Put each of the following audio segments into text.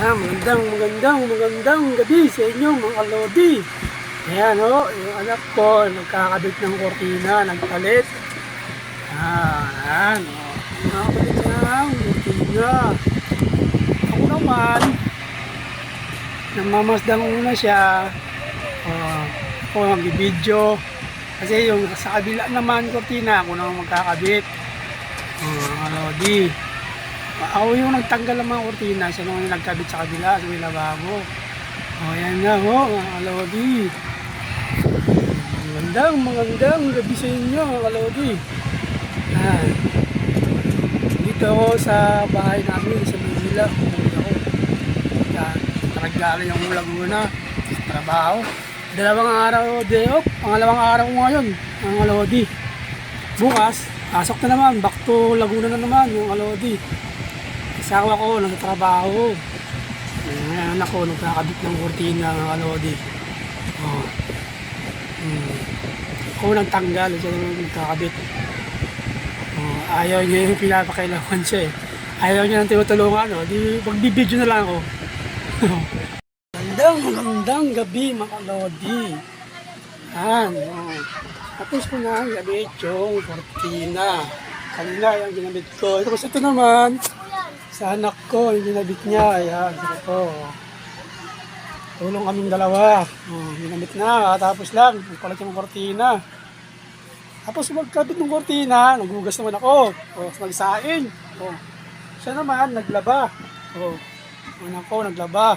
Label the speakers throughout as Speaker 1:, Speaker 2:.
Speaker 1: Ah, magandang, magandang, magandang gabi sa inyo mga lodi. Ayan o, yung anak ko, nagkakabit ng kortina, nagpalit. Ah, ayan o. Nakakabit ng kortina. Ako naman, namamasdang muna siya. Uh, ako mag-video. Kasi yung sa kabila naman kortina, ako naman magkakabit. Oh, mga lodi. Ako yung nagtanggal ng mga kortina, siya yung nagkabit sa kabila, sa may lababo. O, yan na ho, mga kalodi. Magandang, magandang gabi sa inyo, mga kalodi. Ah, dito ako sa bahay namin, sa Manila. Umuwi ako. Taragala yung Laguna, sa trabaho. Dalawang araw, day off. Pangalawang araw ko ngayon, mga kalodi. Bukas, pasok na naman, back to Laguna na naman, mga kalodi. Asawa ko, nasa trabaho. Ang anak ko, nagkakabit ng kurtina ng kalodi. Oh. Hmm. Ako nang tanggal, siya naman nagkakabit. Oh, ayaw niya yung pinapakailangan siya eh. Ayaw niya nang tinutulungan, no? Di, magbibideo na lang ako. Magandang, magandang gabi, mga kalodi. Yan, oh. Tapos ko na ang gabit yung kurtina. Kanina yung ginamit ko. Ito, ito naman, sa anak ko, yung ginamit niya, ayan, ito. Tulong kaming dalawa. Oh, ginamit na, tapos lang, nagpalit yung kortina. Tapos magkabit ng kortina, naghugas naman ako. Oh, nagsaing. Oh. Siya naman, naglaba. Oh. Anak ko, naglaba.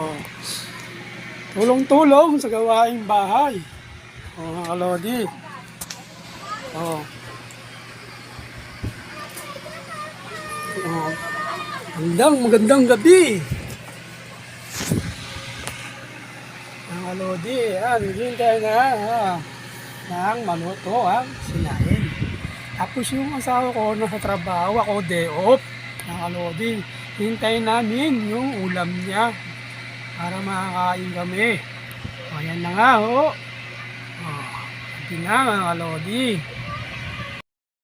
Speaker 1: Oh. Tulong-tulong sa gawaing bahay. Oh, mga kalodi. Oh. Oh. Magandang, magandang gabi. Mga lodi, yan, hintay na ha, nang maluto ang sinain. Tapos yung asawa ko nasa trabaho, ako day off. Mga lodi, hintay namin yung ulam niya para makakain kami. O yan na nga ho. O, sabi na mga lodi.